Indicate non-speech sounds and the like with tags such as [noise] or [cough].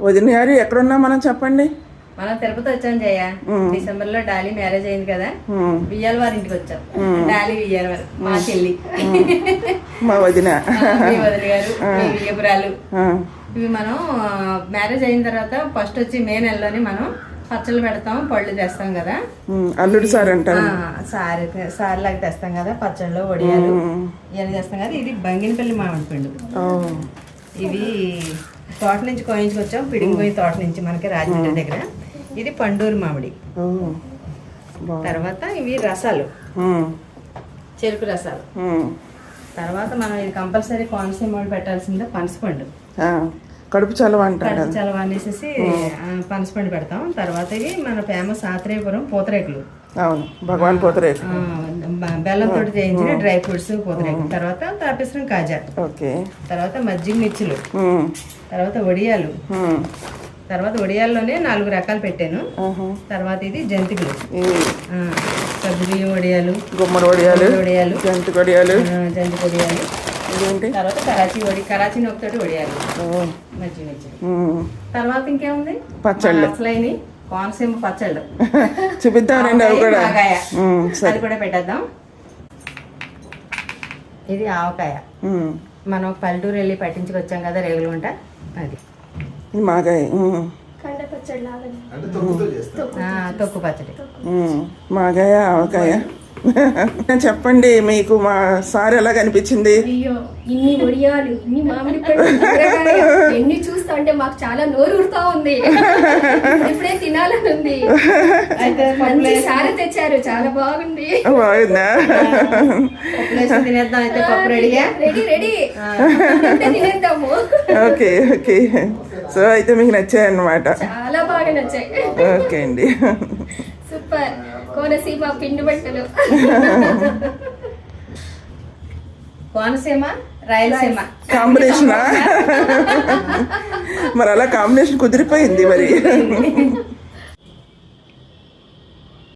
వదిన గారు ఎక్కడున్నా మనం చెప్పండి. మనం తిరుపతి వచ్చాం జయ. డిసెంబర్లో డాలీ మ్యారేజ్ అయింది కదా. ఉమ్, వియ్యాల వారి ఇంటికి వచ్చాం. డాలీ వియ్యాల వారు మా చెల్లి. మా వదిన. [laughs] వదిన గారు ఆ, ఇవి మనం మ్యారేజ్ అయిన తర్వాత ఫస్ట్ వచ్చి మే నెలలోనే మనం పచ్చళ్ళు పెడతాం పళ్ళు తెస్తాం కదా. అల్లుడు సార్ అంటారు. సారి సారి లాగా తెస్తాం కదా పచ్చళ్ళు వడియాలు. ఇవన్నీ చేస్తాం కదా ఇది బంగినపల్లి మామిడి పండు. ఇవి తోట నుంచి కోయించుకొచ్చాం పిడింగిపోయి తోట నుంచి మనకి రాజమండ్రి దగ్గర. ఇది పండూరు మామిడి. తర్వాత ఇవి రసాలు. చెరుకు రసాలు. తర్వాత మనం ఇది కంపల్సరీ కోనసీమ పెట్టాల్సిందే పనసపండు. కడుపు చలవ అంటారు కడుపు చలవ అనేసి ఆ, పనసపండు పెడతాం. తర్వాత ఇవి మన ఫేమస్ ఆత్రేయపురం పూతరేకులు. అవును భగవాన్ పోతరేకు. ఆ, బ- బెల్లంతో చేయించిన డ్రై ఫ్రూట్స్ పూతరేకులు తర్వాత తాపేశ్వరం కాజా. ఓకే. తర్వాత మజ్జిగ మిర్చులు. తర్వాత వడియాలు. తర్వాత వడియాల్లోనే నాలుగు రకాలు పెట్టాను. తర్వాత ఇది జంతికలు. సగ్గుబియ్యం వడియాలు గుమ్మడి వడియాలు వడియాలు జంతి వడియాలు. ఆ, జంతిక వడియాలు. ఇదేంటి? తర్వాత కరాచీ వడి వడియాలు. ఇంకేముంది? పచ్చళ్ళు. అసలైన కోనసీమ పచ్చళ్ళు. [laughs] చూపిద్దామండి అవి కూడా. అది పెట్టేద్దాం. ఇది ఆవకాయ. మనం పల్లెటూరు వెళ్ళి పట్టించుకొచ్చాం కదా రేగులు వంట అది. ఇది మాగాయ. ఉమ్, కండ పచ్చడి లాగానే అంటే తొక్కుతో చేస్తాం ఆ, తొక్కు పచ్చడి. మాగాయ ఆవకాయ. చెప్పండి మీకు మా సార్ ఎలా కనిపించింది? ఇన్ని వడియాలు ఇన్ని మామిడి ఎన్ని చూస్తా అంటే మాకు చాలా నోరు ఊరుతా ఉంది. ఇప్పుడే తినాలని ఉంది. అయితే మంచి సారి తెచ్చారు చాలా బాగుంది. బాగుందా? తినేద్దాం అయితే పప్పు రెడీగా ready ready. తినేద్దాము. Okay okay. So అయితే మీకు నచ్చాయన్నమాట. చాలా బాగా నచ్చాయి. ఓకే అండి. సూపర్. కోనసీమ పిండి బట్టలు. కోనసీమ రాయలసీమ. కాంబినేషనా [laughs] మరి అలా కాంబినేషన్ కుదిరిపోయింది మరి. [laughs]